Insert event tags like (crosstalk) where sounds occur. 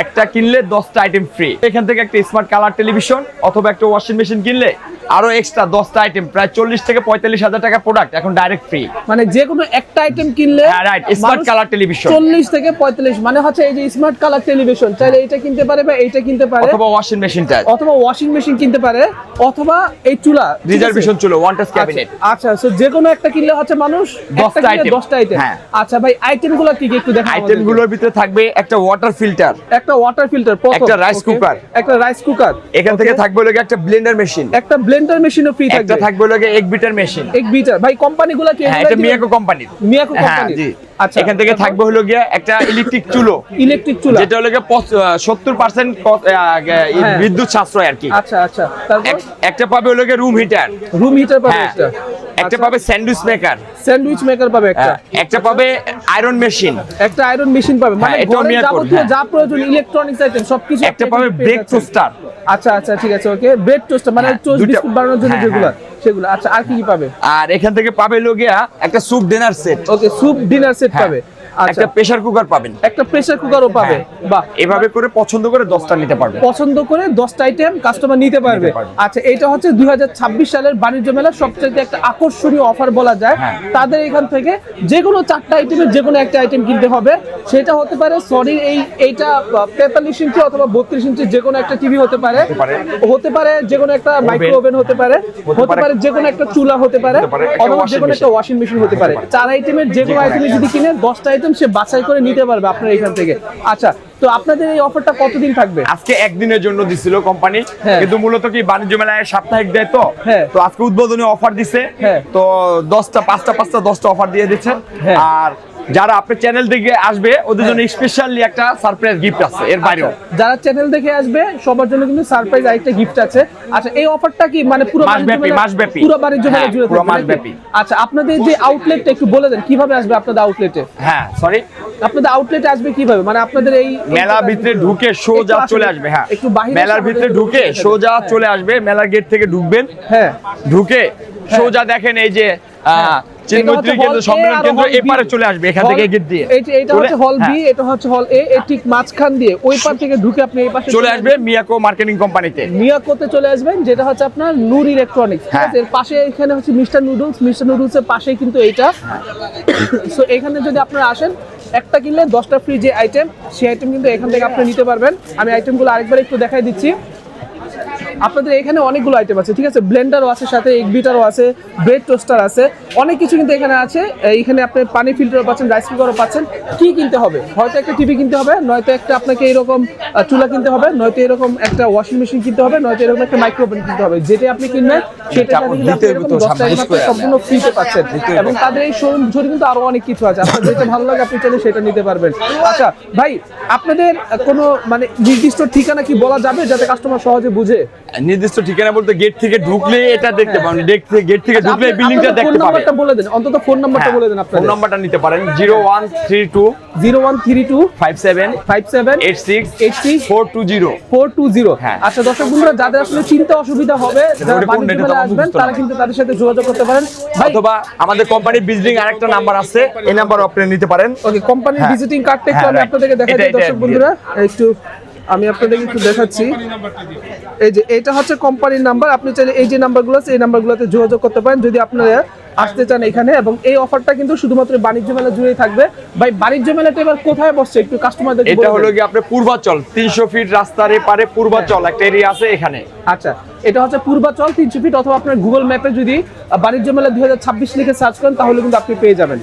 একটা কিনলে দশটা আইটেম ফ্রি এখান থেকে একটা স্মার্ট কালার টেলিভিশন অথবা একটা ওয়াশিং মেশিন কিনলে আরও এক্সট্রা দশটা আইটেম প্রায় চল্লিশ থেকে পঁয়তাল্লিশ হাজার টাকা প্রোডাক্ট এখন ডাইরেক্ট ফ্রি মানে যে কোনো একটা আইটেম কিনলে হ্যাঁ, right, smart color television। চল্লিশ থেকে পঁয়তাল্লিশ মানে হচ্ছে এই যে স্মার্ট কালার টেলিভিশন চাইলে এইটা কিনতে পারে বা এইটা কিনতে পারে। অথবা ওয়াশিং মেশিনটা অথবা ওয়াশিং মেশিন কিনতে পারে অথবা এই চুলা রিজার্ভেশন ছিল ওয়ান টাচ ক্যাবিনেট আচ্ছা so যে কোনো একটা কিনলে হচ্ছে মানুষ দশটা আইটেম দশটা আইটেম হ্যাঁ। আচ্ছা ভাই আইটেমগুলো কি কি একটু দেখা আইটেমগুলোর ভিতরে থাকবে একটা ওয়াটার ফিল্টার একটা ওয়াটার ফিল্টার একটা রাইস কুকার একটা রাইস কুকার এখান থেকে থাকবে লোকে একটা ব্লেন্ডার মেশিন একটা ব্লেন্ডার মেশিনও ফ্রি একটা থাকবে। থাকবে লোকে এক বিটার মেশিন এক বিটার ভাই কোম্পানি গুলো কি হ্যাঁ এটা মিয়াকো কোম্পানি মিয়াকো হ্যাঁ কোম্পানি জি। আচ্ছা এখান থেকে থাকবে হলো গিয়া একটা ইলেকট্রিক চুলো। ইলেকট্রিক চুলো। যেটা হলো গিয়া 70% এই বিদ্যুৎ সাশ্রয় আর কি। আচ্ছা আচ্ছা। তারপর? একটা পাবে হলো গিয়া রুম হিটার রুম হিটার পাবে হ্যাঁ। একটা। একটা পাবে স্যান্ডউইচ মেকার স্যান্ডউইচ মেকার পাবে একটা। একটা পাবে আয়রন মেশিন একটা আয়রন মেশিন পাবে। মানে হ্যাঁ, ঘরের মিয়াকোর, যাবতীয় হ্যাঁ। যা প্রয়োজন ইলেকট্রনিক্স আইটেম সবকিছু একটা পাবে ব্রেড টোস্টার আচ্ছা আচ্ছা ঠিক আছে ওকে ব্রেড টোস্টার মানে হ্যাঁ, টোস্ট বিস্কুট বানানোর জন্য হ্যাঁ, যেগুলো হ্যাঁ। সেগুলো। আচ্ছা আর কি কি পাবে? আর এখান থেকে পাবে লোগিয়া একটা soup dinner set okay soup dinner set পাবে। একটা প্রেসার কুকার পাবেন। একটা প্রেসার কুকারও পাবে হ্যাঁ। বাহ। এভাবে করে পছন্দ করে দশটা নিতে পারবে। পছন্দ করে দশটা আইটেম কাস্টমার নিতে পারবে। আচ্ছা এটা হচ্ছে দুই সালের বাণিজ্য মেলার সবচেয়ে একটা আকর্ষণীয় অফার বলা যায়। হ্যাঁ। তাদের এখান থেকে যে কোনো চারটা আইটেমের যে কোনো একটা আইটেম কিনতে হবে। সেটা হতে পারে সরি এই এইটা তেতাল্লিশ ইঞ্চি অথবা বত্রিশ ইঞ্চি যে কোনো একটা টিভি হতে পারে। হতে পারে। যে কোনো একটা মাইক্রো ওভেন হতে পারে। হতে পারে। যে কোনো একটা চুলা হতে পারে। অথবা যে কোনো একটা ওয়াশিং মেশিন হতে পারে। চার আইটেমের যে কোনো আইটেমে যদি কিনে দশটা আইটেম সে বাছাই করে নিতে পারবে আপনার এখান থেকে আচ্ছা তো আপনাদের এই অফারটা কতদিন থাকবে আজকে একদিনের জন্য দিছিল কোম্পানি হ্যাঁ। কিন্তু মূলত কি বাণিজ্য মেলায় সাপ্তাহিক দেয় তো হ্যাঁ। তো আজকে উদ্বোধনী অফার দিছে হ্যাঁ। তো দশটা পাঁচটা পাঁচটা দশটা অফার দিয়ে দিচ্ছে। আর যারা আপনার চ্যানেল দেখে আসবে ওদের জন্য স্পেশালি একটা সারপ্রাইজ গিফট আছে এর বাইরেও। আচ্ছা, যারা চ্যানেল দেখে আসবে সবার জন্য কিন্তু সারপ্রাইজ আরেকটা গিফট আছে। আচ্ছা এই অফারটা কি মানে পুরো মাসব্যাপী, মেলা- মাসব্যাপী। পুরো বাণিজ্য মেলা হ্যাঁ, জুড়ে পুরো? মাসব্যাপী। আচ্ছা আপনাদের যে আউটলেটটা একটু বলে দেন কীভাবে আসবে আপনাদের আউটলেটে হ্যাঁ সরি আপনাদের আউটলেট আসবে কীভাবে? মানে আপনাদের এই মেলার ভিতরে ঢুকে সোজা চলে আসবে, হ্যাঁ। একটু বাহিরে মেলার ভিতরে ঢুকে সোজা হ্যাঁ। চলে আসবে মেলার গেট থেকে ঢুকবেন। হ্যাঁ। ঢুকে সোজা দেখেন এই যে চিন্মৈত্রী কেন্দ্র সম্মেলন কেন্দ্র এপারে চলে আসবে এখান থেকে গেট দিয়ে। এটা হচ্ছে হল বি হ্যাঁ, এটা হচ্ছে হল এ এর ঠিক মাঝখান দিয়ে ওই পার থেকে ঢুকে আপনি এই পাশে চলে আসবে মিয়াকো মার্কেটিং কোম্পানিতে। মিয়াকোতে চলে আসবেন যেটা হচ্ছে আপনার নূর ইলেকট্রনিক্স হ্যাঁ। এর পাশে এখানে হচ্ছে মিস্টার নুডলস মিস্টার নুডলস এর পাশেই কিন্তু এইটা। (coughs) সো এখানে যদি আপনারা আসেন একটা কিনলে দশটা ফ্রি যে আইটেম সেই আইটেম কিন্তু এখান থেকে আপনি নিতে পারবেন। আমি আইটেমগুলো আরেকবার একটু দেখাই দিচ্ছি। আপনাদের এখানে অনেকগুলো আইটেম আছে ঠিক আছে? ব্লেন্ডারও আছে সাথে এগ বিটারও আছে ব্রেড টোস্টার আছে অনেক কিছু কিন্তু এখানে আছে। এইখানে আপনি পানি ফিল্টারও পাচ্ছেন রাইস কুকারও পাচ্ছেন। কি কিনতে হবে? হয়তো একটা টিভি কিনতে হবে নয়তো একটা আপনাকে এরকম চুলা কিনতে হবে নয়তো এরকম একটা ওয়াশিং মেশিন কিনতে হবে নয়তো এরকম একটা মাইক্রো ওভেন কিনতে হবে। যেটা আপনি কিনবেন সেটা সম্পূর্ণ ফ্রিতে পাচ্ছেন। এবং তাদের এই শোরুম জুড়ে কিন্তু আরও অনেক কিছু আছে। আপনার যেটা ভালো লাগে আপনি চাইলে সেটা নিতে পারবেন। আচ্ছা ভাই আপনাদের কোনো মানে নির্দিষ্ট ঠিকানা কি বলা যাবে যাতে কাস্টমার সহজে বুঝে? নির্দিষ্ট ঠিকানা বলতে গেট থেকে ঢুকলে এটা দেখতে পাবেন গেট থেকে গেট থেকে ঢুকলে আপনি- বিল্ডিংটা ফোন দেখতে পাবে নাম্বারটা বলে দেন। অন্তত ফোন নাম্বারটা বলে দেন ফোন আপনাদের নাম্বারটা নিতে পারেন। Zero one three two zero one three two five seven five seven eight six four two zero four two zero হ্যাঁ। আচ্ছা দর্শক বন্ধুরা যাদের আসলে চিন্তা অসুবিধা হবে যারা বাণিজ্য আসবেন তারা কিন্তু তাদের সাথে যোগাযোগ করতে পারেন। অথবা আমাদের কোম্পানির বিজলিং আরেকটা নাম্বার আছে এই নাম্বার আপনি নিতে পারেন। ওকে কোম্পানির হ্যাঁ। ভিজিটিং কার্ডটা একটু হ্যাঁ, আমি আপনাদেরকে দেখাই দিই দর্শক বন্ধুরা। একটু আমি আপনাদেরকে একটু দেখাচ্ছি। এই যে এটা হচ্ছে কোম্পানির নাম্বার আপনি চাইলে এই যে নাম্বারগুলো আছে এই নাম্বারগুলোতে যোগাযোগ করতে পারেন। যদি আপনারা আসতে চান এখানে এবং এই অফারটা কিন্তু শুধুমাত্র বাণিজ্য মেলা জুড়েই থাকবে। ভাই বাণিজ্য মেলাটা এবার কোথায় বসছে? একটু কাস্টমারদের এটা হলো কি আপনার পূর্বাচল তিনশো ফিট রাস্তার এপারে পূর্বাচল একটা এরিয়া আছে এখানে। আচ্ছা এটা হচ্ছে পূর্বাচল তিনশো ফিট অথবা আপনার গুগল ম্যাপে যদি বাণিজ্য মেলা দুই হাজার ছাব্বিশ লিখে সার্চ করেন তাহলে কিন্তু আপনি পেয়ে যাবেন।